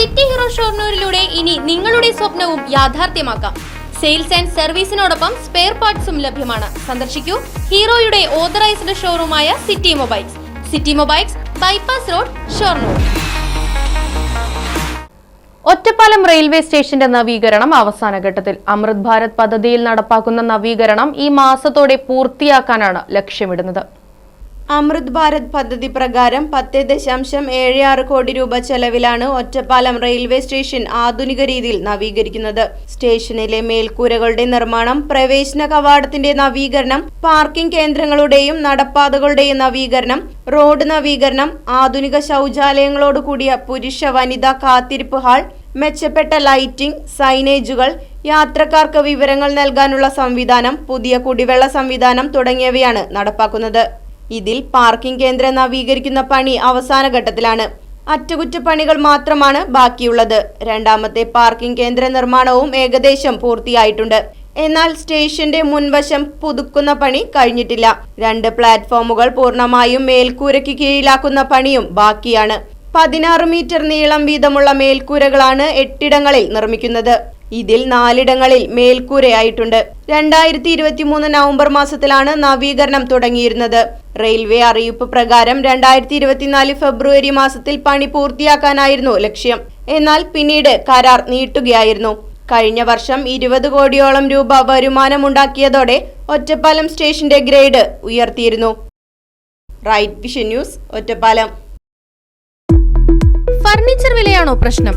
City hero ഷോർണൂരിലൂടെ ഇനി നിങ്ങളുടെ സ്വപ്നവും യാഥാർത്ഥ്യമാക്കാം. സെയിൽസ് ആൻഡ് സർവീസിനോടൊപ്പം സ്പെയർ പാർട്സും ലഭ്യമാണ്. സന്ദർശിക്കൂ ഹീറോയുടെ authorised ഷോറൂമായ city mobiles. City mobiles bypass road Shoranur. Ottapalam railway സ്റ്റേഷന്റെ നവീകരണം അവസാന ഘട്ടത്തിൽ. അമൃത് ഭാരത് പദ്ധതിയിൽ നടപ്പാക്കുന്ന നവീകരണം ഈ മാസത്തോടെ പൂർത്തിയാക്കാനാണ് ലക്ഷ്യമിടുന്നത്. അമൃത് ഭാരത് പദ്ധതി പ്രകാരം പത്ത് ദശാംശം ഏഴ് ആറ് കോടി രൂപ ചെലവിലാണ് ഒറ്റപ്പാലം റെയിൽവേ സ്റ്റേഷൻ ആധുനിക രീതിയിൽ നവീകരിക്കുന്നത്. സ്റ്റേഷനിലെ മേൽക്കൂരകളുടെ നിർമ്മാണം പ്രവേശന കവാടത്തിന്റെ നവീകരണം പാർക്കിംഗ് കേന്ദ്രങ്ങളുടെയും നടപ്പാതകളുടെയും നവീകരണം റോഡ് നവീകരണം ആധുനിക ശൗചാലയങ്ങളോടുകൂടിയ പുരുഷ വനിതാ കാത്തിരിപ്പ് ഹാൾ മെച്ചപ്പെട്ട ലൈറ്റിംഗ് സൈനേജുകൾ യാത്രക്കാർക്ക് വിവരങ്ങൾ നൽകാനുള്ള സംവിധാനം പുതിയ കുടിവെള്ള സംവിധാനം തുടങ്ങിയവയാണ് നടപ്പാക്കുന്നത്. ഇതിൽ പാർക്കിംഗ് കേന്ദ്രം നവീകരിക്കുന്ന പണി അവസാന ഘട്ടത്തിലാണ്. അറ്റകുറ്റപ്പണികൾ മാത്രമാണ് ബാക്കിയുള്ളത്. രണ്ടാമത്തെ പാർക്കിംഗ് കേന്ദ്ര നിർമ്മാണവും ഏകദേശം പൂർത്തിയായിട്ടുണ്ട്. എന്നാൽ സ്റ്റേഷന്റെ മുൻവശം പുതുക്കുന്ന പണി കഴിഞ്ഞിട്ടില്ല. രണ്ട് പ്ലാറ്റ്ഫോമുകൾ പൂർണമായും മേൽക്കൂരയ്ക്ക് കീഴിലാക്കുന്ന പണിയും ബാക്കിയാണ്. പതിനാറ് മീറ്റർ നീളം വീതമുള്ള മേൽക്കൂരകളാണ് എട്ടിടങ്ങളിൽ നിർമ്മിക്കുന്നത്. ഇതിൽ നാലിടങ്ങളിൽ മേൽക്കൂരയായിട്ടുണ്ട്. രണ്ടായിരത്തി ഇരുപത്തി മൂന്ന് നവംബർ മാസത്തിലാണ് നവീകരണം തുടങ്ങിയിരുന്നത്. റെയിൽവേ അറിയിപ്പ് പ്രകാരം രണ്ടായിരത്തി ഇരുപത്തിനാല് ഫെബ്രുവരി മാസത്തിൽ പണി പൂർത്തിയാക്കാനായിരുന്നു ലക്ഷ്യം. എന്നാൽ പിന്നീട് കരാർ നീട്ടുകയായിരുന്നു. കഴിഞ്ഞ വർഷം ഇരുപത് കോടിയോളം രൂപ വരുമാനമുണ്ടാക്കിയതോടെ ഒറ്റപ്പാലം സ്റ്റേഷന്റെ grade ഉയർത്തിയിരുന്നു. Right vision news Ottapalam. Furniture വിലയാണോ പ്രശ്നം?